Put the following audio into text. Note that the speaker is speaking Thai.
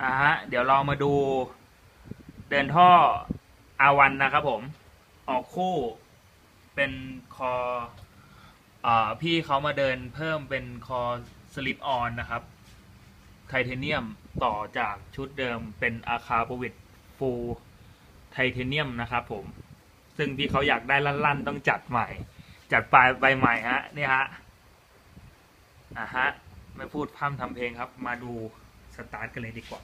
อ่าฮะเดี๋ยวเรามาดูเดินท่ออาวันนะครับผม ออกคู่เป็นคออ่าพี่เขามาเดินเพิ่มเป็นคอสลิปออนนะครับไทเทเนียมต่อจากชุดเดิมเป็นอาคาโปวิดฟูไทเทเนียมนะครับผม ซึ่งพี่เขาอยากได้ลั่นๆ ต้องจัดใหม่ จัดปลายใบใหม่ฮะนี่ฮะอะฮะ ไม่พูดพร่ำทำเพลงครับ มาดู สตาร์ทกันเลยดีกว่า